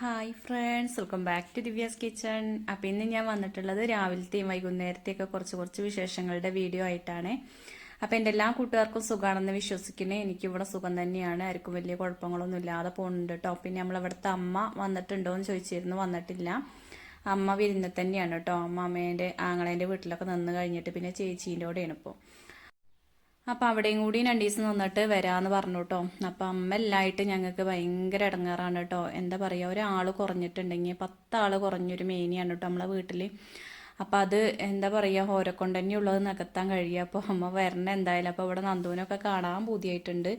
Hi friends welcome back to Divya's kitchen. Appam ഇന്ന് ഞാൻ വന്നിട്ടുള്ളത് രാവിലത്തെയും വൈകുന്നേരത്തെയൊക്കെ കുറച്ച് കുറച്ച് വിശേഷങ്ങളുടെ വീഡിയോ ആയിട്ടാണ്. അപ്പം എന്റെ എല്ലാ കൂട്ടുകാർക്കും സുഖമാണെന്ന് വിശ്വസിക്കുന്നത് എനിക്കിവിടെ സുഖം തന്നെയാണ്. ആർക്കും വലിയ കുഴപ്പങ്ങളൊന്നും ഇല്ലാതെ പോകുന്നുണ്ട് കേട്ടോ പിന്നെ നമ്മളിവിടുത്തെ അമ്മ വന്നിട്ടുണ്ടോ എന്ന് ചോദിച്ചിരുന്നു വന്നിട്ടില്ല. അമ്മ വിരുന്ന് തന്നെയാണ് കേട്ടോ അമ്മ അമ്മേന്റെ ആങ്ങളേന്റെ വീട്ടിലൊക്കെ നിന്ന് കഴിഞ്ഞിട്ട് പിന്നെ ചേച്ചീന്റെ കൂടെയാണ് ഇപ്പോൾ അപ്പം അവിടെയും കൂടി രണ്ട് ദിവസം നിന്നിട്ട് വരാമെന്ന് പറഞ്ഞു കേട്ടോ അപ്പം അമ്മ എല്ലായിട്ട് ഞങ്ങൾക്ക് ഭയങ്കര ഇടങ്ങാറാണ് കേട്ടോ. എന്താ പറയുക ഒരാൾ കുറഞ്ഞിട്ടുണ്ടെങ്കിൽ പത്താൾ കുറഞ്ഞൊരു മേനിയാണ് കേട്ടോ നമ്മളെ വീട്ടിൽ അപ്പം അത് എന്താ പറയുക തന്നെ ഉള്ളത് നികത്താൻ കഴിയുക അപ്പോൾ അമ്മ വരണം എന്തായാലും. അപ്പോൾ ഇവിടെ നന്ദുവിനൊക്കെ കാണാൻ പൂതിയായിട്ടുണ്ട്.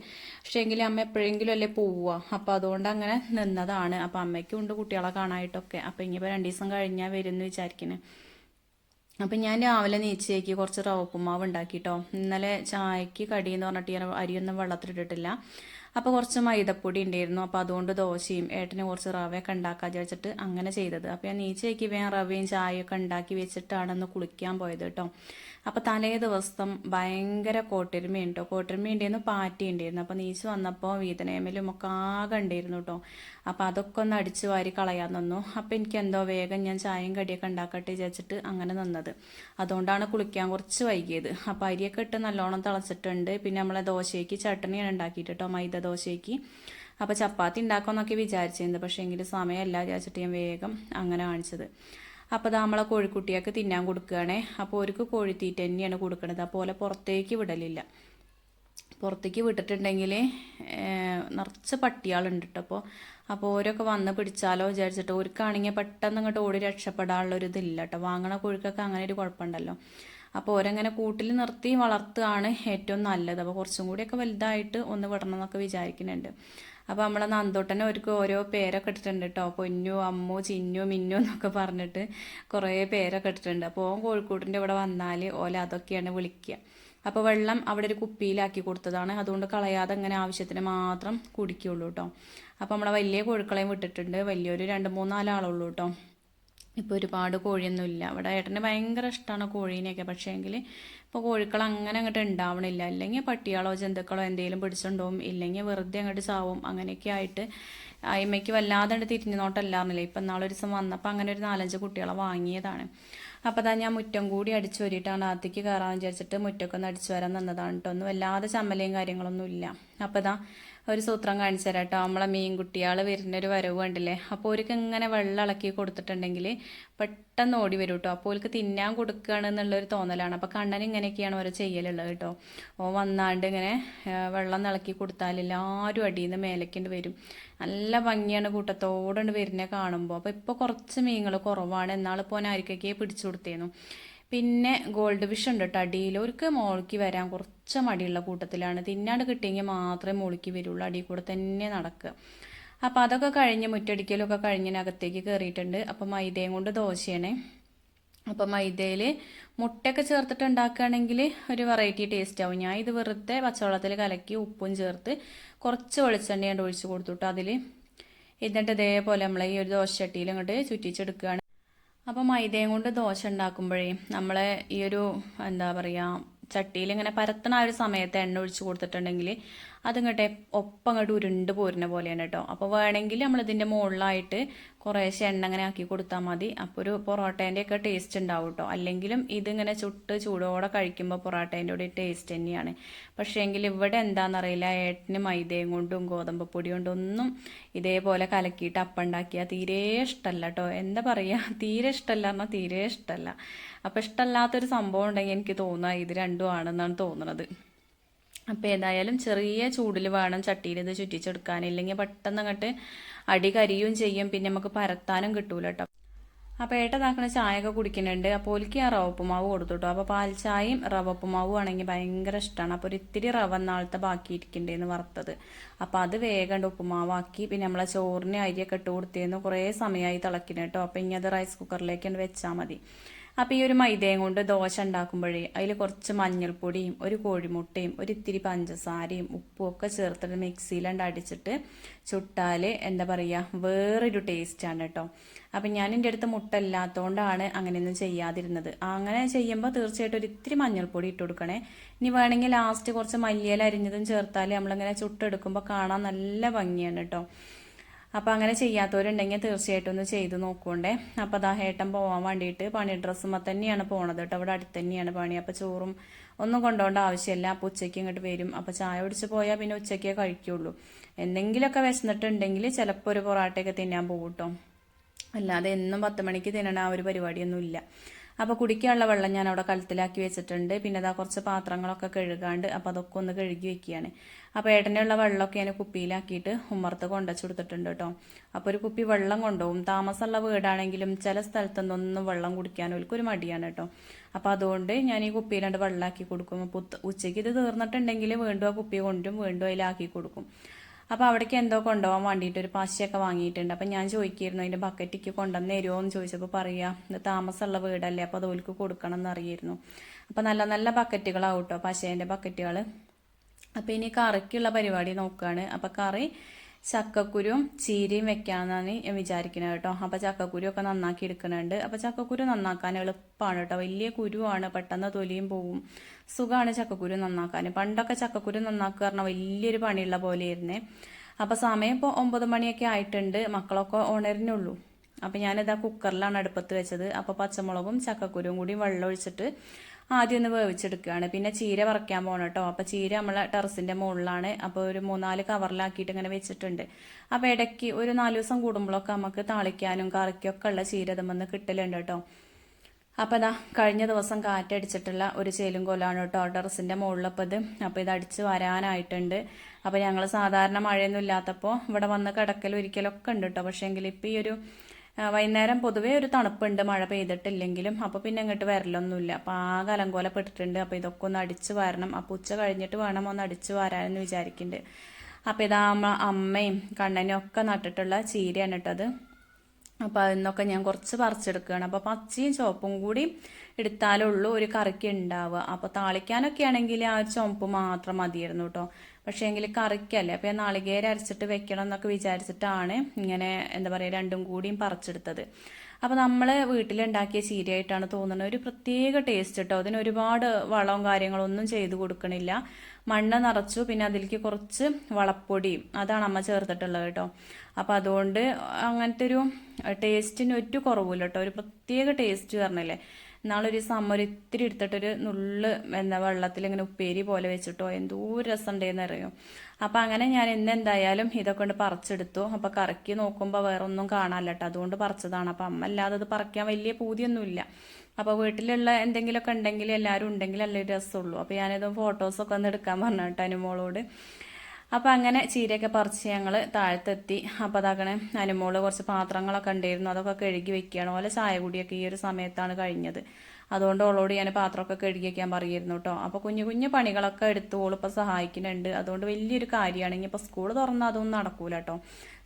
പക്ഷേ എങ്കിലും അമ്മ എപ്പോഴെങ്കിലും അല്ലേ പോവുക. അപ്പോൾ അതുകൊണ്ട് അങ്ങനെ നിന്നതാണ്. അപ്പം അമ്മയ്ക്കും ഉണ്ട് കുട്ടികളെ കാണാനായിട്ടൊക്കെ അപ്പം ഇനിയിപ്പോൾ രണ്ട് ദിവസം കഴിഞ്ഞാൽ വരുമെന്ന് വിചാരിക്കുന്നത് അപ്പം ഞാൻ രാവിലെ നീച്ചയ്ക്ക് കുറച്ച് റവ ഉപ്പുമാവ് ഉണ്ടാക്കിട്ടോ. ഇന്നലെ ചായക്ക് കടിയെന്ന് പറഞ്ഞിട്ട് ഞാൻ അരിയൊന്നും വെള്ളത്തിലിട്ടിട്ടില്ല. അപ്പോൾ കുറച്ച് മൈദപ്പൊടി ഉണ്ടായിരുന്നു. അപ്പോൾ അതുകൊണ്ട് ദോശയും ഏട്ടന് കുറച്ച് റവയൊക്കെ ഉണ്ടാക്കാൻ വിചാരിച്ചിട്ട് അങ്ങനെ ചെയ്തത്. അപ്പോൾ ഞാൻ നീച്ചയ്ക്ക് വേഗം റവയും ചായയൊക്കെ ഉണ്ടാക്കി വെച്ചിട്ടാണ് കുളിക്കാൻ പോയത് കേട്ടോ. അപ്പോൾ തലേ ദിവസം ഭയങ്കര കോട്ടിരുമ ഉണ്ടോ കോട്ടിരുമ ഉണ്ടായിരുന്നു പാറ്റി ഉണ്ടായിരുന്നു അപ്പോൾ നീച്ച് വന്നപ്പോൾ വീതനേമലും ഒക്കെ ആകെ ഉണ്ടായിരുന്നു കേട്ടോ അപ്പോൾ അതൊക്കെ ഒന്ന് അടിച്ചു വാരി കളയാൻ നിന്നു. അപ്പോൾ എനിക്ക് എന്തോ വേഗം ഞാൻ ചായയും കടിയൊക്കെ ഉണ്ടാക്കട്ടെ വിചാരിച്ചിട്ട് അങ്ങനെ നിന്നത്. അതുകൊണ്ടാണ് കുളിക്കാൻ കുറച്ച് വൈകിയത്. അപ്പോൾ അരിയൊക്കെ ഇട്ട് നല്ലോണം തിളച്ചിട്ടുണ്ട്. പിന്നെ നമ്മളെ ദോശയ്ക്ക് ചട്ടണിയാണ് ഉണ്ടാക്കിയിട്ട് കേട്ടോ മൈദ ദോശയ്ക്ക്. അപ്പോൾ ചപ്പാത്തി ഉണ്ടാക്കാമെന്നൊക്കെ വിചാരിച്ചിരുന്നത് പക്ഷേ എങ്കിലും സമയമല്ല വിചാരിച്ചിട്ട് ഞാൻ വേഗം അങ്ങനെ കാണിച്ചത്. അപ്പോൾ അത് നമ്മളെ കോഴിക്കുട്ടിയൊക്കെ തിന്നാൻ കൊടുക്കുകയാണേ. അപ്പോൾ അവർക്ക് കോഴിത്തീറ്റ തന്നെയാണ് കൊടുക്കുന്നത് അതുപോലെ പുറത്തേക്ക് വിടലില്ല. പുറത്തേക്ക് വിട്ടിട്ടുണ്ടെങ്കിൽ നിറച്ച് പട്ടിയാളുണ്ട് കേട്ടോ അപ്പോൾ അപ്പോൾ ഓരൊക്കെ വന്ന് പിടിച്ചാലോ വിചാരിച്ചിട്ട് ഓർക്കാണെങ്കിൽ പെട്ടെന്ന് ഇങ്ങോട്ട് ഓടി രക്ഷപ്പെടാനുള്ള ഒരു ഇതില്ല കേട്ടോ വാങ്ങണ കോഴിക്കൊക്കെ അങ്ങനെ ഒരു കുഴപ്പമുണ്ടല്ലോ. അപ്പോൾ ഓരങ്ങനെ കൂട്ടിൽ നിർത്തി വളർത്തുകയാണ് ഏറ്റവും നല്ലത്. അപ്പോൾ കുറച്ചും കൂടിയൊക്കെ വലുതായിട്ട് ഒന്ന് വിടണം എന്നൊക്കെ വിചാരിക്കുന്നുണ്ട്. അപ്പോൾ നമ്മളെ നന്ദോട്ടനെ അവർക്ക് ഓരോ പേരൊക്കെ ഇട്ടിട്ടുണ്ട് കേട്ടോ പൊന്നു അമ്മു ചിന്നു മിന്നു എന്നൊക്കെ പറഞ്ഞിട്ട് കുറേ പേരൊക്കെ ഇട്ടിട്ടുണ്ട്. അപ്പോൾ ഓൻ കോഴിക്കോടിന്റെ ഇവിടെ വന്നാൽ ഓല അതൊക്കെയാണ് വിളിക്കുക. അപ്പോൾ വെള്ളം അവിടെ ഒരു കുപ്പിയിലാക്കി കൊടുത്തതാണ്. അതുകൊണ്ട് കളയാതെ അങ്ങനെ ആവശ്യത്തിന് മാത്രം കുടിക്കുള്ളൂ കേട്ടോ അപ്പോൾ നമ്മളെ വലിയ കോഴിക്കളെയും വിട്ടിട്ടുണ്ട്. വലിയൊരു രണ്ട് മൂന്നാലാളുള്ളൂ കേട്ടോ ഇപ്പോൾ ഒരുപാട് കോഴിയൊന്നുമില്ല. ഇവിടെ ഏട്ടന് ഭയങ്കര ഇഷ്ടമാണ് കോഴീനെയൊക്കെ. പക്ഷേ എങ്കിൽ ഇപ്പോൾ കോഴികൾ അങ്ങനെ അങ്ങോട്ട് ഉണ്ടാവണില്ല അല്ലെങ്കിൽ പട്ടികളോ ജന്തുക്കളോ എന്തെങ്കിലും പിടിച്ചുണ്ടാവും. ഇല്ലെങ്കിൽ വെറുതെ അങ്ങോട്ട് ചാവും. അങ്ങനെയൊക്കെ ആയിട്ട് അയിമയ്ക്ക് വല്ലാതെ തിരിഞ്ഞു നോട്ടല്ലായിരുന്നില്ല ഇപ്പം നാളെ ഒരു ദിവസം വന്നപ്പോൾ അങ്ങനെ ഒരു നാലഞ്ച് കുട്ടികളെ വാങ്ങിയതാണ്. അപ്പോൾ അതാ ഞാൻ മുറ്റം കൂടി അടിച്ചു വരിയിട്ടാണ് അകത്തേക്ക് കയറാൻ വിചാരിച്ചിട്ട് മുറ്റൊക്കെ ഒന്ന് അടിച്ചു വരാൻ നിന്നതാണ് കേട്ടോ ഒന്നും വല്ലാതെ ചമ്മലയും കാര്യങ്ങളൊന്നും ഇല്ല അപ്പോൾ ഒരു സൂത്രം കാണിച്ചു തരാം കേട്ടോ നമ്മളെ മീൻകുട്ടിയാൾ വരുന്ന ഒരു വരവ് കണ്ടില്ലേ? അപ്പോൾ അവർക്ക് ഇങ്ങനെ വെള്ളം ഇളക്കി കൊടുത്തിട്ടുണ്ടെങ്കിൽ പെട്ടെന്ന് ഓടി വരും കേട്ടോ അപ്പോൾ അവർക്ക് തിന്നാൻ കൊടുക്കുകയാണ് എന്നുള്ളൊരു തോന്നലാണ്. അപ്പോൾ കണ്ണൻ ഇങ്ങനെയൊക്കെയാണ് ഓരോ ചെയ്യലുള്ളത് കേട്ടോ ഓ വന്നാണ്ട് ഇങ്ങനെ വെള്ളം ഇളക്കി കൊടുത്താൽ എല്ലാവരും അടിയിൽ നിന്ന് മേലേക്കൊണ്ട് വരും. നല്ല ഭംഗിയാണ് കൂട്ടത്തോടെ വരുന്നത് കാണുമ്പോൾ അപ്പോൾ ഇപ്പോൾ കുറച്ച് മീനുകൾ കുറവാണ്. എന്നാളിപ്പോൾ ആർക്കൊക്കെ പിടിച്ചു കൊടുത്തേന്നു പിന്നെ ഗോൾഡ് ഫിഷ് ഉണ്ട് കേട്ടോ അടിയിൽ. ഒരിക്കൽ മോളിക്ക് വരാൻ കുറച്ച് മടിയുള്ള കൂട്ടത്തിലാണ്. തിന്നാണ്ട് കിട്ടിയെങ്കിൽ മാത്രമേ മോളിക്ക് വരുള്ളൂ അടിയിൽ കൂടെ തന്നെ നടക്കുക അപ്പോൾ അതൊക്കെ കഴിഞ്ഞ് മുറ്റടിക്കലൊക്കെ കഴിഞ്ഞതിനകത്തേക്ക് കയറിയിട്ടുണ്ട് അപ്പോൾ മൈദയും കൊണ്ട് ദോശയാണ്. അപ്പോൾ മൈദയിൽ മുട്ടയൊക്കെ ചേർത്തിട്ട് ഉണ്ടാക്കുകയാണെങ്കിൽ ഒരു വെറൈറ്റി ടേസ്റ്റ് ആവും. ഞാൻ ഇത് വെറുതെ പച്ചവെള്ളത്തിൽ കലക്കി ഉപ്പും ചേർത്ത് കുറച്ച് വെളിച്ചെണ്ണ ഞാൻ ഒഴിച്ച് കൊടുത്തിട്ട് അതിൽ എന്നിട്ട് ഇതേപോലെ നമ്മൾ ഈ ഒരു ദോശ ചട്ടിയിൽ അങ്ങോട്ട് ചുറ്റിച്ചെടുക്കുകയാണ്. അപ്പോൾ മൈദയും കൊണ്ട് ദോശ ഉണ്ടാക്കുമ്പോഴേ നമ്മളെ ഈ ഒരു എന്താ പറയുക ചട്ടിയിൽ ഇങ്ങനെ പരത്തണ ആ ഒരു സമയത്ത് എണ്ണ ഒഴിച്ച് കൊടുത്തിട്ടുണ്ടെങ്കിൽ അതിങ്ങോട്ടെ ഒപ്പം അങ്ങോട്ട് ഉരുണ്ട് പോരുന്ന പോലെയാണ് കേട്ടോ. അപ്പോൾ വേണമെങ്കിൽ നമ്മളിതിന്റെ മുകളിലായിട്ട് കുറേശ്ശെ എണ്ണ അങ്ങനെ ആക്കി കൊടുത്താൽ മതി. അപ്പോൾ ഒരു പൊറോട്ടേന്റെ ഒക്കെ ടേസ്റ്റ് ഉണ്ടാവും കേട്ടോ. അല്ലെങ്കിലും ഇതിങ്ങനെ ചുട്ട് ചൂടോടെ കഴിക്കുമ്പോൾ പൊറോട്ടേന്റെ കൂടെ ടേസ്റ്റ് തന്നെയാണ്. പക്ഷേ എങ്കിൽ ഇവിടെ എന്താണെന്നറിയില്ല ഏട്ടന് മൈദയും കൊണ്ടും ഗോതമ്പ് പൊടി കൊണ്ടും ഒന്നും ഇതേപോലെ കലക്കിയിട്ട് അപ്പം ഉണ്ടാക്കിയാൽ തീരെ ഇഷ്ടമല്ല കേട്ടോ. എന്താ പറയുക തീരെ ഇഷ്ടമല്ല പറഞ്ഞാൽ തീരെ ഇഷ്ടമല്ല. അപ്പോൾ ഇഷ്ടമല്ലാത്തൊരു സംഭവം ഉണ്ടെങ്കിൽ എനിക്ക് തോന്നുക ഇത് രണ്ടും ആണെന്നാണ് തോന്നുന്നത് അപ്പോൾ ഏതായാലും ചെറിയ ചൂടിൽ വേണം ചട്ടിയിൽ ഇത് ചുറ്റിച്ചെടുക്കാൻ. ഇല്ലെങ്കിൽ പെട്ടെന്ന് അങ്ങോട്ട് അടി കരിയും ചെയ്യും. പിന്നെ നമുക്ക് പരത്താനും കിട്ടൂല കേട്ടോ അപ്പോൾ ഏട്ടതാക്കണ ചായയൊക്കെ കുടിക്കുന്നുണ്ട്. അപ്പോൾ ഒലിക്ക് ആ റവപ്പുമാവ് കൊടുത്തു കൊടുത്തുട്ടോ അപ്പോൾ പാൽ ചായയും റവപ്പുമാവും ആണെങ്കിൽ ഭയങ്കര ഇഷ്ടമാണ് അപ്പോൾ ഒരു ഇത്തിരി റവ നാളത്തെ ബാക്കി ഇരിക്കണ്ടേന്ന് വറുത്തത്. അപ്പോൾ അത് വേഗം ഉപ്പുമാവാക്കി. പിന്നെ നമ്മളെ ചോറിന് അരിയൊക്കെ ഇട്ട് കൊടുത്തേന്ന് കുറേ സമയമായി തിളക്കിന് കേട്ടോ അപ്പോൾ ഇനി അത് റൈസ് കുക്കറിലേക്ക് വെച്ചാൽ മതി. അപ്പോൾ ഈ ഒരു മൈദയും കൊണ്ട് ദോശ ഉണ്ടാക്കുമ്പോഴേ അതിൽ കുറച്ച് മഞ്ഞൾപ്പൊടിയും ഒരു കോഴിമുട്ടയും ഒരു ഇത്തിരി പഞ്ചസാരയും ഉപ്പും ഒക്കെ ചേർത്തിട്ട് മിക്സിയിലണ്ട് അടിച്ചിട്ട് ചുട്ടാൽ എന്താ പറയുക വേറൊരു ടേസ്റ്റാണ് കേട്ടോ അപ്പം ഞാൻ എന്റെ അടുത്ത് മുട്ട ഇല്ലാത്തതുകൊണ്ടാണ് അങ്ങനെയൊന്നും ചെയ്യാതിരുന്നത്. അങ്ങനെ ചെയ്യുമ്പോൾ തീർച്ചയായിട്ടും ഒരു ഇത്തിരി മഞ്ഞൾപ്പൊടി ഇട്ട് കൊടുക്കണേ. ഇനി വേണമെങ്കിൽ ലാസ്റ്റ് കുറച്ച് മല്ലിയില അരിഞ്ഞതും ചേർത്താൽ നമ്മളിങ്ങനെ ചുട്ടെടുക്കുമ്പോൾ കാണാൻ നല്ല ഭംഗിയാണ് കേട്ടോ അപ്പോൾ അങ്ങനെ ചെയ്യാത്തവരുണ്ടെങ്കിൽ തീർച്ചയായിട്ടും ഒന്ന് ചെയ്ത് നോക്കൂണ്ടേ അപ്പോൾ അതാ ഏട്ടൻ പോകാൻ വേണ്ടിയിട്ട് പണി ഡ്രസ്സുമ്പോൾ തന്നെയാണ് പോണത് കേട്ടോ. അവിടെ അടുത്ത് തന്നെയാണ് പണി. അപ്പോൾ ചോറും ഒന്നും കൊണ്ടുപോകേണ്ട ആവശ്യമില്ല. അപ്പോൾ ഉച്ചയ്ക്ക് ഇങ്ങോട്ട് വരും. അപ്പോൾ ചായ പിടിച്ച് പോയാൽ പിന്നെ ഉച്ചയ്ക്കേ കഴിക്കുള്ളൂ. എന്തെങ്കിലുമൊക്കെ വിശന്നിട്ടുണ്ടെങ്കിൽ ചിലപ്പോൾ ഒരു പൊറാട്ടയൊക്കെ തിന്നാൻ പോകും കേട്ടോ. അല്ലാതെ എന്നും പത്ത് മണിക്ക് തിന്നണ ആ ഒരു പരിപാടിയൊന്നും ഇല്ല അപ്പോൾ കുടിക്കാനുള്ള വെള്ളം ഞാൻ അവിടെ കലത്തിലാക്കി വെച്ചിട്ടുണ്ട്. പിന്നെ അതാ കുറച്ച് പാത്രങ്ങളൊക്കെ കഴുകാണ്ട് അപ്പോൾ അതൊക്കെ ഒന്ന് കഴുകി വെക്കുകയാണ്. അപ്പോൾ ഏട്ടനുള്ള വെള്ളമൊക്കെ ഞാൻ കുപ്പിയിലാക്കിയിട്ട് ഉമ്മർത്ത് കൊണ്ടുവച്ച് കൊടുത്തിട്ടുണ്ട് കേട്ടോ. അപ്പോൾ ഒരു കുപ്പി വെള്ളം കൊണ്ടുപോകും. താമസമുള്ള വീടാണെങ്കിലും ചില സ്ഥലത്തൊന്നും വെള്ളം കുടിക്കാൻ ഒരു മടിയാണ് കേട്ടോ. അപ്പോൾ അതുകൊണ്ട് ഞാൻ ഈ കുപ്പിയിലാണ്ട് വെള്ളമാക്കി കൊടുക്കും. ഉച്ചയ്ക്ക് ഇത് തീർന്നിട്ടുണ്ടെങ്കിൽ വീണ്ടും ആ കുപ്പി കൊണ്ടും വീണ്ടും അതിലാക്കി കൊടുക്കും. അപ്പോൾ അവിടേക്ക് എന്തോ കൊണ്ടുപോകാൻ വേണ്ടിയിട്ട് ഒരു പശയൊക്കെ വാങ്ങിയിട്ടുണ്ട്. അപ്പം ഞാൻ ചോദിക്കായിരുന്നു അതിന്റെ ബക്കറ്റിക്ക് കൊണ്ടുവന്ന് തരുമോ? എന്ന് ചോദിച്ചപ്പോൾ പറയാ ഇത് താമസമുള്ള വീടല്ലേ അപ്പോൾ അത് കൊടുക്കണം എന്നറിയായിരുന്നു. അപ്പോൾ നല്ല നല്ല ബക്കറ്റുകളാവും കേട്ടോ പശേന്റെ ബക്കറ്റുകൾ അപ്പോൾ ഇനി കറിക്കുള്ള പരിപാടി നോക്കുകയാണ് അപ്പോൾ കറി ചക്കക്കുരും ചീരയും വെക്കാമെന്നാണ് ഞാൻ വിചാരിക്കുന്നത് കേട്ടോ. അപ്പോൾ ചക്കക്കുരു ഒക്കെ നന്നാക്കി എടുക്കുന്നുണ്ട് അപ്പോൾ ചക്കക്കുരു നന്നാക്കാൻ എളുപ്പമാണ് കേട്ടോ. വലിയ കുരുവാണ്. പെട്ടെന്ന് തൊലിയും പോവും. സുഖമാണ് ചക്കക്കുരു നന്നാക്കാൻ. പണ്ടൊക്കെ ചക്കക്കുരു നന്നാക്കുക പറഞ്ഞാൽ വലിയൊരു പണിയുള്ള പോലെയായിരുന്നേ. അപ്പോൾ സമയം ഇപ്പോൾ ഒമ്പത് മണിയൊക്കെ ആയിട്ടുണ്ട്. മക്കളൊക്കെ ഉണരുന്നുള്ളൂ. അപ്പോൾ ഞാനിതാ കുക്കറിലാണ് അടുപ്പത്ത് വെച്ചത്. അപ്പോൾ പച്ചമുളകും ചക്കക്കുരും കൂടി വെള്ളം ഒഴിച്ചിട്ട് ആദ്യം ഒന്ന് വേവിച്ചെടുക്കുകയാണ്. പിന്നെ ചീര വറക്കാൻ പോകണം കേട്ടോ. അപ്പോൾ ചീര നമ്മളെ ടെറസിന്റെ മുകളിലാണ്. അപ്പോൾ ഒരു മൂന്നാൽ കവറിലാക്കിയിട്ട് ഇങ്ങനെ വെച്ചിട്ടുണ്ട്. അപ്പോൾ ഇടയ്ക്ക് ഒരു നാല് ദിവസം കൂടുമ്പോഴൊക്കെ നമുക്ക് താളിക്കാനും കറിക്കൊക്കെ ഉള്ള ചീര ഇതുമെന്ന് കിട്ടലുണ്ട് കേട്ടോ. അപ്പോൾ ഇതാ കഴിഞ്ഞ ദിവസം കാറ്റടിച്ചിട്ടുള്ള ഒരു ചേലും കൊലാണ് കേട്ടോ ടെറസിന്റെ മുകളിലപ്പോൾ ഇത്. അപ്പോൾ ഇത് അടിച്ച് വരാനായിട്ടുണ്ട്. അപ്പോൾ ഞങ്ങൾ സാധാരണ മഴയൊന്നും ഇല്ലാത്തപ്പോൾ ഇവിടെ വന്ന് കിടക്കൽ ഒരിക്കലൊക്കെ ഉണ്ട് കേട്ടോ. പക്ഷേ എങ്കിൽ ഇപ്പോൾ ഈ ഒരു വൈകുന്നേരം പൊതുവേ ഒരു തണുപ്പുണ്ട് മഴ പെയ്തിട്ടില്ലെങ്കിലും. അപ്പോൾ പിന്നെ ഇങ്ങോട്ട് വരലൊന്നുമില്ല. അപ്പോൾ ആകെ അലങ്കോലപ്പെട്ടിട്ടുണ്ട്. അപ്പോൾ ഇതൊക്കെ ഒന്ന് അടിച്ച് വരണം. അപ്പോൾ ഉച്ച കഴിഞ്ഞിട്ട് വേണം ഒന്ന് അടിച്ച് വരാനെന്ന് വിചാരിക്കുന്നുണ്ട് അപ്പോൾ ഇതാ അമ്മയും കണ്ണനും ഒക്കെ നട്ടിട്ടുള്ള ചീരയാണ് കേട്ടത് അപ്പോൾ അതിന്നൊക്കെ ഞാൻ കുറച്ച് പറിച്ചെടുക്കുകയാണ്. അപ്പോൾ പച്ചയും ചുവപ്പും കൂടി എടുത്താലുള്ളൂ ഒരു കറിക്ക് ഉണ്ടാവുക. അപ്പോൾ താളിക്കാനൊക്കെ ആണെങ്കിൽ ആ ചുവപ്പ് മാത്രം മതിയായിരുന്നു കേട്ടോ. പക്ഷേ എങ്കിൽ കറിക്കല്ലേ? അപ്പോൾ നാളികേരം അരച്ചിട്ട് വെക്കണം എന്നൊക്കെ വിചാരിച്ചിട്ടാണ് ഇങ്ങനെ എന്താ പറയുക രണ്ടും കൂടിയും പറിച്ചെടുത്തത്. അപ്പോൾ നമ്മൾ വീട്ടിലുണ്ടാക്കിയ ചീരയായിട്ടാണ് തോന്നുന്നത്. ഒരു പ്രത്യേക ടേസ്റ്റ് കേട്ടോ അതിന് ഒരുപാട് വളവും കാര്യങ്ങളൊന്നും ചെയ്തു കൊടുക്കണില്ല. മണ്ണ് നിറച്ചു പിന്നെ അതിലേക്ക് കുറച്ച് വളപ്പൊടിയും അതാണ് അമ്മ ചേർത്തിട്ടുള്ളത് കേട്ടോ അപ്പോൾ അതുകൊണ്ട് അങ്ങനത്തെ ഒരു ടേസ്റ്റിന് ഒറ്റ കുറവില്ല കേട്ടോ ഒരു പ്രത്യേക ടേസ്റ്റ് പറഞ്ഞില്ലേ? നാളൊരു സമ്മർ ഇത്തിരി എടുത്തിട്ടൊരു നുള്ള് എന്താ വെള്ളത്തിൽ ഇങ്ങനെ ഉപ്പേരി പോലെ വെച്ചിട്ടോ എന്തോ രസം ഉണ്ടെന്ന് അറിയും അപ്പം അങ്ങനെ ഞാൻ ഇന്ന് എന്തായാലും ഇതൊക്കെ കൊണ്ട് പറിച്ചെടുത്തു. അപ്പം കറക്കി നോക്കുമ്പോൾ വേറെ ഒന്നും കാണാനില്ല കേട്ടോ അതുകൊണ്ട് പറിച്ചതാണ്. അപ്പം അമ്മ അല്ലാതെ അത് പറിക്കാൻ വലിയ പൂതിയൊന്നുമില്ല. അപ്പോൾ വീട്ടിലുള്ള എന്തെങ്കിലുമൊക്കെ ഉണ്ടെങ്കിൽ എല്ലാവരും ഉണ്ടെങ്കിൽ അല്ലേ രസമുള്ളൂ. അപ്പോൾ ഞാനിത് ഫോട്ടോസൊക്കെ ഒന്ന് എടുക്കാൻ പറഞ്ഞു കേട്ടോ അനുമോളോട്. അപ്പോൾ അങ്ങനെ ചീരയൊക്കെ പറിച്ച് ഞങ്ങൾ താഴത്തെത്തി. അപ്പോൾ അതാകണേ അനുമോൾ കുറച്ച് പാത്രങ്ങളൊക്കെ ഉണ്ടായിരുന്നു. അതൊക്കെ കഴുകി വെക്കുകയാണ്. ഓലെ ചായ കൂടിയൊക്കെ ഈ ഒരു സമയത്താണ് കഴിഞ്ഞത്. അതുകൊണ്ട് ഓളോട് ഞാൻ പാത്രമൊക്കെ കഴുകി വയ്ക്കാൻ പറയുമായിരുന്നു കേട്ടോ അപ്പോൾ കുഞ്ഞു കുഞ്ഞു പണികളൊക്കെ എടുത്ത് ഓളിപ്പോൾ സഹായിക്കുന്നുണ്ട്. അതുകൊണ്ട് വലിയൊരു കാര്യമാണ്. ഇനിയിപ്പോൾ സ്കൂൾ തുറന്നാൽ അതൊന്നും നടക്കൂല കേട്ടോ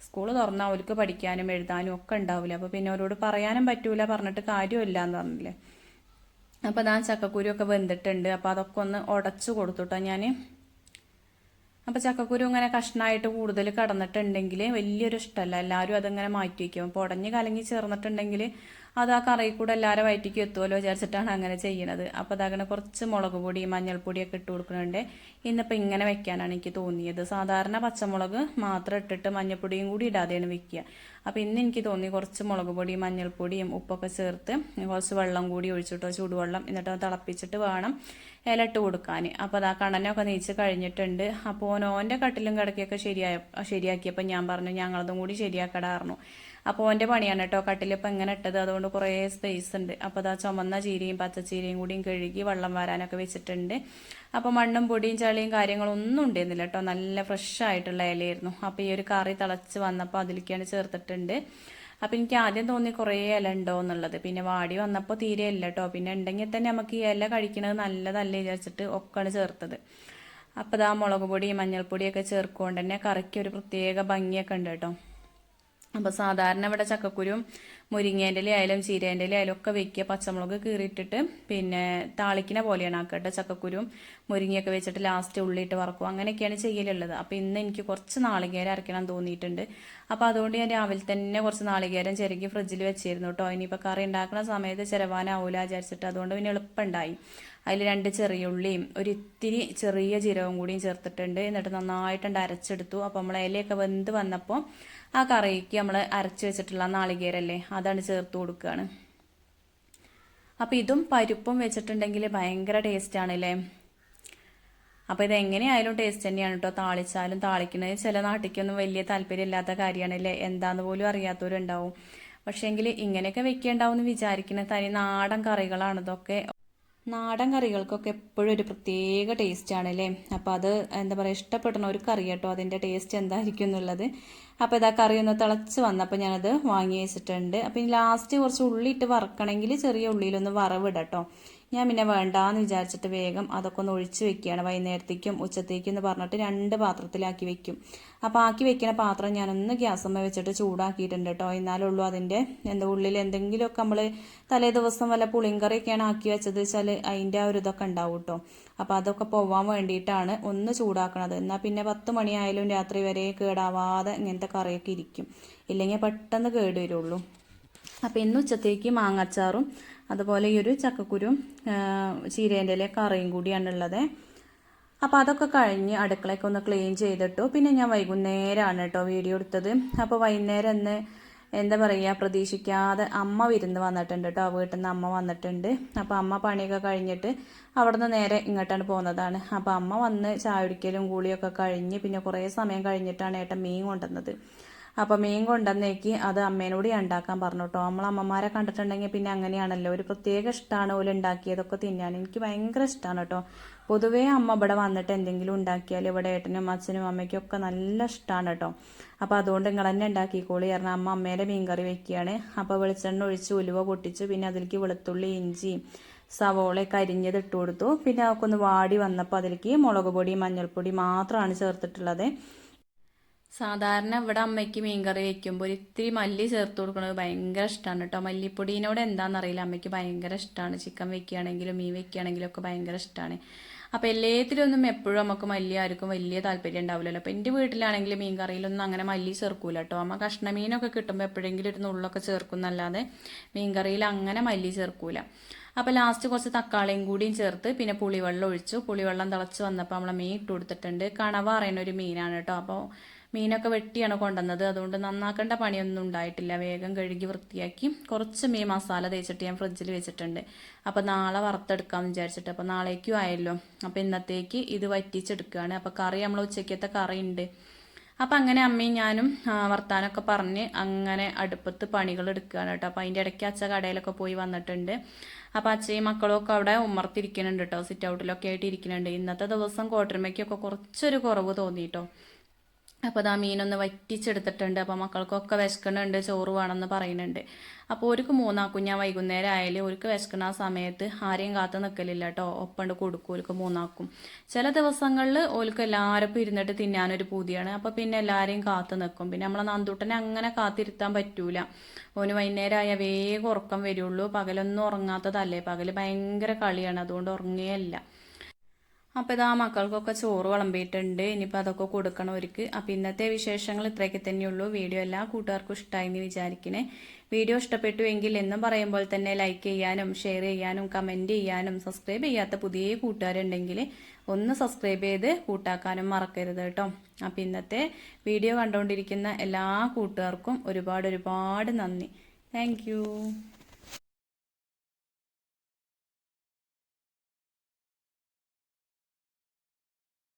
സ്കൂൾ തുറന്നാൽ അവർക്ക് പഠിക്കാനും എഴുതാനും ഒക്കെ ഉണ്ടാവില്ല അപ്പോൾ പിന്നെ അവരോട് പറയാനും പറ്റൂല. പറഞ്ഞിട്ട് കാര്യമില്ല എന്ന് പറഞ്ഞില്ലേ. അപ്പോൾ ഞാൻ ചക്കക്കുരു ഒക്കെ വെന്തിട്ടുണ്ട്. അപ്പോൾ അതൊക്കെ ഒന്ന് ഉടച്ചു കൊടുത്തുട്ടോ ഞാൻ അപ്പോൾ ചക്കക്കുരു ഇങ്ങനെ കഷ്ണമായിട്ട് കൂടുതൽ കടന്നിട്ടുണ്ടെങ്കിൽ വലിയൊരു ഇഷ്ടമല്ല എല്ലാവരും അതിങ്ങനെ മാറ്റി വയ്ക്കും അപ്പോൾ ഉടഞ്ഞ് കലങ്ങി ചേർന്നിട്ടുണ്ടെങ്കിൽ അത് ആ കറിയിൽ കൂടെ എല്ലാവരും വയറ്റിക്ക് എത്തുമല്ലോ വിചാരിച്ചിട്ടാണ് അങ്ങനെ ചെയ്യണത്. അപ്പോൾ അതങ്ങനെ കുറച്ച് മുളക് പൊടി മഞ്ഞൾപ്പൊടിയൊക്കെ ഇട്ട് കൊടുക്കുന്നുണ്ട്. ഇന്നിപ്പോൾ ഇങ്ങനെ വെക്കാനാണ് എനിക്ക് തോന്നിയത്. സാധാരണ പച്ചമുളക് മാത്രം ഇട്ടിട്ട് മഞ്ഞൾപ്പൊടിയും കൂടി ഇടാതെയാണ് വെക്കുക. അപ്പോൾ ഇന്ന് എനിക്ക് തോന്നി കുറച്ച് മുളക് പൊടിയും മഞ്ഞൾപ്പൊടിയും ഉപ്പൊക്കെ ചേർത്ത് കുറച്ച് വെള്ളം കൂടി ഒഴിച്ചിട്ടോ ചൂടുവെള്ളം എന്നിട്ട് തിളപ്പിച്ചിട്ട് വേണം ഇലട്ട് കൊടുക്കാൻ. അപ്പോൾ അതാ കണ്ണനൊക്കെ നീച്ച് കഴിഞ്ഞിട്ടുണ്ട്. അപ്പോൾ ഓനോന്റെ കട്ടിലും കിടക്കിയൊക്കെ ശരിയായ ശരിയാക്കിയപ്പോൾ ഞാൻ പറഞ്ഞു ഞങ്ങളതും കൂടി ശരിയാക്കടാറുന്നു അപ്പോൾ ഓന്റെ പണിയാണ് കേട്ടോ കട്ടിലിപ്പോൾ എങ്ങനെ ഇട്ടത്. അതുകൊണ്ട് കുറേ സ്പേസ് ഉണ്ട്. അപ്പോൾ അതാ ചുമന്ന ചീരയും പച്ചച്ചീരയും കൂടിയും കഴുകി വെള്ളം വരാനൊക്കെ വെച്ചിട്ടുണ്ട്. അപ്പോൾ മണ്ണും പൊടിയും ചളിയും കാര്യങ്ങളൊന്നും ഉണ്ടായിരുന്നില്ല കേട്ടോ നല്ല ഫ്രഷ് ആയിട്ടുള്ള ഇലയായിരുന്നു. അപ്പോൾ ഈ ഒരു കറി തിളച്ച് വന്നപ്പോൾ അതിലേക്കാണ് ചേർത്തിട്ടുണ്ട്. അപ്പോൾ എനിക്ക് ആദ്യം തോന്നി കുറേ ഇല ഉണ്ടോ എന്നുള്ളത്. പിന്നെ വാടി വന്നപ്പോൾ തീരെ ഇല്ല കേട്ടോ പിന്നെ ഉണ്ടെങ്കിൽ തന്നെ നമുക്ക് ഈ ഇല കഴിക്കുന്നത് നല്ലതല്ലേ വിചാരിച്ചിട്ട് ഒക്കെയാണ് ചേർത്തത്. അപ്പോൾ ഇതാ മുളക് പൊടി മഞ്ഞൾപ്പൊടിയൊക്കെ ചേർക്കുകൊണ്ട് തന്നെ കറിക്ക് ഒരു പ്രത്യേക ഭംഗിയൊക്കെ ഉണ്ട് കേട്ടോ അപ്പോൾ സാധാരണ ഇവിടെ ചക്കക്കുരും മുരിങ്ങേന്റെ ആയാലും ചീരേന്റെ ആയാലും ഒക്കെ വെക്കുക. പച്ചമുളക് കീറിയിട്ടിട്ട് പിന്നെ താളിക്കിനെ പോലെയാണ് ആക്കട്ടെ ചക്കക്കുരും മുരിങ്ങയൊക്കെ വെച്ചിട്ട് ലാസ്റ്റ് ഉള്ളിയിട്ട് വറക്കും അങ്ങനെയൊക്കെയാണ് ചെയ്യലുള്ളത്. അപ്പോൾ ഇന്ന് എനിക്ക് കുറച്ച് നാളികേരം അരയ്ക്കണം തോന്നിയിട്ടുണ്ട്. അപ്പോൾ അതുകൊണ്ട് ഞാൻ രാവിലെ തന്നെ കുറച്ച് നാളികേരം ചിരകി ഫ്രിഡ്ജിൽ വെച്ചിരുന്നു കേട്ടോ. ഇനിയിപ്പോൾ കറി ഉണ്ടാക്കുന്ന സമയത്ത് ചിരവാനാവൂല വിചാരിച്ചിട്ട് അതുകൊണ്ട് പിന്നെ എളുപ്പമുണ്ടായി. അതിൽ രണ്ട് ചെറിയ ഉള്ളിയും ഒരു ഇത്തിരി ചെറിയ ജീരകവും കൂടിയും ചേർത്തിട്ടുണ്ട്. എന്നിട്ട് നന്നായിട്ടുണ്ട് അരച്ചെടുത്തു. അപ്പോൾ നമ്മൾ ഇലയൊക്കെ വെന്ത് വന്നപ്പോൾ ആ കറിക്ക് നമ്മൾ അരച്ച് വെച്ചിട്ടുള്ള നാളികേരല്ലേ അതാണ് ചേർത്ത് കൊടുക്കുകയാണ് അപ്പോൾ ഇതും പരിപ്പും വെച്ചിട്ടുണ്ടെങ്കിൽ ഭയങ്കര ടേസ്റ്റ് ആണല്ലേ അപ്പോൾ ഇത് എങ്ങനെയായാലും ടേസ്റ്റ് തന്നെയാണ് കേട്ടോ താളിച്ചാലും താളിക്കണത് ചില നാട്ടിക്കൊന്നും വലിയ താല്പര്യമില്ലാത്ത കാര്യമാണല്ലേ എന്താന്ന് പോലും അറിയാത്തവരുണ്ടാവും. പക്ഷേങ്കിൽ ഇങ്ങനെയൊക്കെ വെക്കേണ്ടാവും എന്ന് വിചാരിക്കുന്ന തനി നാടൻ കറികളാണ് ഇതൊക്കെ നാടൻ കറികൾക്കൊക്കെ എപ്പോഴും ഒരു പ്രത്യേക ടേസ്റ്റ് അല്ലേ അപ്പോൾ അത് എന്താ പറയുക ഇഷ്ടപ്പെടുന്ന ഒരു കറി കേട്ടോ. അതിന്റെ ടേസ്റ്റ് എന്തായിരിക്കും എന്നുള്ളത്. അപ്പോൾ ഇതാ കറി ഒന്ന് തിളച്ച് വന്നപ്പോൾ ഞാനത് വാങ്ങി വെച്ചിട്ടുണ്ട്. അപ്പോൾ ഇനി ലാസ്റ്റ് കുറച്ച് ഉള്ളി ഇട്ട് വറക്കണമെങ്കിൽ ചെറിയ ഉള്ളിയിലൊന്ന് വറവിടാം കേട്ടോ ഞാൻ പിന്നെ വേണ്ടാന്ന് വിചാരിച്ചിട്ട് വേഗം അതൊക്കെ ഒന്ന് ഒഴിച്ച് വെക്കുകയാണ്. വൈകുന്നേരത്തേക്കും ഉച്ചത്തേക്കും എന്ന് പറഞ്ഞിട്ട് രണ്ട് പാത്രത്തിലാക്കി വെക്കും. അപ്പോൾ ആക്കി വെക്കുന്ന പാത്രം ഞാനൊന്ന് ഗ്യാസമ്മ വെച്ചിട്ട് ചൂടാക്കിയിട്ടുണ്ട് കേട്ടോ. എന്നാലുള്ളൂ അതിന്റെ എന്താ ഉള്ളിൽ എന്തെങ്കിലുമൊക്കെ നമ്മൾ തലേ ദിവസം വല്ല പുളിങ്കറിയൊക്കെയാണ് ആക്കി വെച്ചത് വെച്ചാൽ അതിന്റെ ആ ഒരു ഇതൊക്കെ ഉണ്ടാവും കേട്ടോ. അപ്പോൾ അതൊക്കെ പോവാൻ വേണ്ടിയിട്ടാണ് ഒന്ന് ചൂടാക്കണത്. എന്നാൽ പിന്നെ പത്ത് മണിയായാലും രാത്രി വരെ കേടാവാതെ ഇങ്ങനത്തെ കറിയൊക്കെ ഇരിക്കും. ഇല്ലെങ്കിൽ പെട്ടെന്ന് കേട് വരുള്ളൂ അപ്പോൾ ഇന്ന് ഉച്ചത്തേക്ക് മാങ്ങാച്ചാറും അതുപോലെ ഈ ഒരു ചക്കക്കുരും ചീരേന്റെ ഇല കൂടിയാണ് കൂടിയാണുള്ളത് അപ്പോൾ അതൊക്കെ കഴിഞ്ഞ് അടുക്കളയൊക്കെ ഒന്ന് ക്ലീൻ ചെയ്തിട്ടു. പിന്നെ ഞാൻ വൈകുന്നേരമാണ് കേട്ടോ വീഡിയോ എടുത്തത്. അപ്പോൾ വൈകുന്നേരം എന്ന് എന്താ പറയുക പ്രതീക്ഷിക്കാതെ അമ്മ വിരുന്ന് വന്നിട്ടുണ്ട് കേട്ടോ. വീട്ടിൽ നിന്ന് അമ്മ വന്നിട്ടുണ്ട്. അപ്പോൾ അമ്മ പണിയൊക്കെ കഴിഞ്ഞിട്ട് അവിടെ നിന്ന് നേരെ ഇങ്ങോട്ടാണ് പോകുന്നതാണ്. അപ്പോൾ അമ്മ വന്ന് ചായ കുടിക്കലും കൂളിയൊക്കെ കഴിഞ്ഞ് പിന്നെ കുറേ സമയം കഴിഞ്ഞിട്ടാണ് ഏട്ടൻ മീൻ കൊണ്ടുവന്നത്. അപ്പോൾ മീൻ കൊണ്ടുവന്നേക്ക് അത് അമ്മേനോട് ഞാൻ ഉണ്ടാക്കാൻ പറഞ്ഞു കേട്ടോ. നമ്മൾ അമ്മമാരെ കണ്ടിട്ടുണ്ടെങ്കിൽ പിന്നെ അങ്ങനെയാണല്ലോ. ഒരു പ്രത്യേക ഇഷ്ടമാണ് ഓൽ ഉണ്ടാക്കിയതൊക്കെ തിന്നാൻ. എനിക്ക് ഭയങ്കര ഇഷ്ടമാണ് കേട്ടോ. പൊതുവേ അമ്മ ഇവിടെ വന്നിട്ട് എന്തെങ്കിലും ഉണ്ടാക്കിയാൽ ഇവിടെ ഏട്ടനും അച്ഛനും അമ്മയ്ക്കും ഒക്കെ നല്ല ഇഷ്ടമാണ് കേട്ടോ. അപ്പോൾ അതുകൊണ്ട് നിങ്ങൾ തന്നെ ഉണ്ടാക്കിക്കോളി കാരണം അമ്മ അമ്മേന്റെ മീൻകറി വെക്കുകയാണ്. അപ്പോൾ വെളിച്ചെണ്ണ ഒഴിച്ച് ഉലുവ പൊട്ടിച്ച്. പിന്നെ അതിലേക്ക് വെളുത്തുള്ളി ഇഞ്ചി സവോളയൊക്കെ അരിഞ്ഞത് ഇട്ട് കൊടുത്തു. പിന്നെ അതൊക്കെ ഒന്ന് വാടി വന്നപ്പോൾ അതിലേക്ക് മുളക് പൊടി മഞ്ഞൾപ്പൊടി മാത്രമാണ് ചേർത്തിട്ടുള്ളത്. സാധാരണ ഇവിടെ അമ്മയ്ക്ക് മീൻകറി വെക്കുമ്പോൾ ഇത്തിരി മല്ലി ചേർത്ത് കൊടുക്കുന്നത് ഭയങ്കര ഇഷ്ടമാണ് കേട്ടോ. മല്ലിപ്പൊടിയിനോട് എന്താണെന്നറിയില്ല അമ്മയ്ക്ക് ഭയങ്കര ഇഷ്ടമാണ് ചിക്കൻ വെക്കുകയാണെങ്കിലും മീൻ വെക്കുകയാണെങ്കിലും ഒക്കെ ഭയങ്കര ഇഷ്ടമാണ് അപ്പോൾ എല്ലാത്തിലൊന്നും എപ്പോഴും നമുക്ക് മല്ലി ആർക്കും വലിയ താല്പര്യം ഉണ്ടാവില്ലല്ലോ. അപ്പോൾ എന്റെ വീട്ടിലാണെങ്കിൽ മീൻ കറിയിലൊന്നും അങ്ങനെ മല്ലി ചേർക്കൂല കേട്ടോ. അമ്മ കഷ്ണ മീനൊക്കെ കിട്ടുമ്പോൾ എപ്പോഴെങ്കിലും ഒരു നുള്ളൊക്കെ ചേർക്കുന്നല്ലാതെ മീൻ കറിയിൽ അങ്ങനെ മല്ലി ചേർക്കൂല. അപ്പോൾ ലാസ്റ്റ് കുറച്ച് തക്കാളിയും കൂടിയും ചേർത്ത് പിന്നെ പുളിവെള്ളം ഒഴിച്ചു. പുളിവെള്ളം തിളച്ച് വന്നപ്പോൾ നമ്മളെ മീൻ ഇട്ട് കൊടുത്തിട്ടുണ്ട്. കണവ പറയുന്ന ഒരു മീനാണ് കേട്ടോ. അപ്പോൾ മീനൊക്കെ വെട്ടിയാണ് കൊണ്ടുവന്നത്. അതുകൊണ്ട് നന്നാക്കേണ്ട പണിയൊന്നും ഉണ്ടായിട്ടില്ല. വേഗം കഴുകി വൃത്തിയാക്കി കുറച്ച് മീൻ മസാല തേച്ചിട്ട് ഞാൻ ഫ്രിഡ്ജിൽ വെച്ചിട്ടുണ്ട്. അപ്പോൾ നാളെ വറുത്തെടുക്കാമെന്ന് വിചാരിച്ചിട്ട്. അപ്പോൾ നാളേക്കും ആയല്ലോ. അപ്പോൾ ഇന്നത്തേക്ക് ഇത് വറ്റിച്ചെടുക്കുകയാണ്. അപ്പോൾ കറി നമ്മൾ ഉച്ചയ്ക്കത്തെ കറി ഉണ്ട് അപ്പം അങ്ങനെ അമ്മയും ഞാനും വർത്താനൊക്കെ പറഞ്ഞ് അങ്ങനെ അടുപ്പത്ത് പണികൾ എടുക്കുകയാണ് കേട്ടോ. അപ്പം അതിന്റെ ഇടയ്ക്ക് അച്ഛ കടയിലൊക്കെ പോയി വന്നിട്ടുണ്ട്. അപ്പം അച്ഛയും മക്കളും ഒക്കെ അവിടെ ഉമ്മർത്തിരിക്കുന്നുണ്ട് കേട്ടോ. സിറ്റ് ഔട്ടിലൊക്കെ ആയിട്ട് ഇരിക്കുന്നുണ്ട്. ഇന്നത്തെ ദിവസം കോട്ടർമയ്ക്കൊക്കെ കുറച്ചൊരു കുറവ് തോന്നിട്ടോ അപ്പോൾ അതാ മീനൊന്ന് വറ്റിച്ചെടുത്തിട്ടുണ്ട്. അപ്പോൾ മക്കൾക്കൊക്കെ വിശക്കണുണ്ട് ചോറ് വേണമെന്ന് പറയുന്നുണ്ട്. അപ്പോൾ ഒരുക്ക് മൂന്നാക്കും ഞാൻ വൈകുന്നേരം ആയാലും ഒരുക്ക് വിശക്കണ ആ സമയത്ത് ആരെയും കാത്തു നിൽക്കലില്ല കേട്ടോ. ഒപ്പണ്ട് കൊടുക്കും ഒരുക്ക് മൂന്നാക്കും. ചില ദിവസങ്ങളിൽ ഓൽക്ക് എല്ലാവരും ഇരുന്നിട്ട് തിന്നാനൊരു പൂതിയാണ്. അപ്പോൾ പിന്നെ എല്ലാവരെയും കാത്തു നിൽക്കും പിന്നെ നമ്മളെ നന്ദൂട്ടനെ അങ്ങനെ കാത്തിരുത്താൻ പറ്റൂല. ഓന് വൈകുന്നേരം ആയാൽ വേഗം ഉറക്കം വരുള്ളൂ. പകലൊന്നും ഉറങ്ങാത്തതല്ലേ. പകൽ ഭയങ്കര കളിയാണ്. അതുകൊണ്ട് ഉറങ്ങിയല്ല. അപ്പോൾ ഇതാ മക്കൾക്കൊക്കെ ചോറ് വിളമ്പിയിട്ടുണ്ട്. ഇനിയിപ്പോൾ അതൊക്കെ കൊടുക്കണം അവർക്ക്. അപ്പോൾ ഇന്നത്തെ വിശേഷങ്ങൾ ഇത്രയൊക്കെ തന്നെയുള്ളൂ വീഡിയോ എല്ലാ കൂട്ടുകാർക്കും ഇഷ്ടമായി എന്ന് വിചാരിക്കണേ. വീഡിയോ ഇഷ്ടപ്പെട്ടു എങ്കിൽ എന്നും പറയുമ്പോൾ തന്നെ ലൈക്ക് ചെയ്യാനും ഷെയർ ചെയ്യാനും കമന്റ് ചെയ്യാനും സബ്സ്ക്രൈബ് ചെയ്യാത്ത പുതിയ കൂട്ടുകാരുണ്ടെങ്കിൽ ഒന്ന് സബ്സ്ക്രൈബ് ചെയ്ത് കൂട്ടാക്കാനും മറക്കരുത് കേട്ടോ. അപ്പോൾ ഇന്നത്തെ വീഡിയോ കണ്ടുകൊണ്ടിരിക്കുന്ന എല്ലാ കൂട്ടുകാർക്കും ഒരുപാട് ഒരുപാട് നന്ദി. താങ്ക്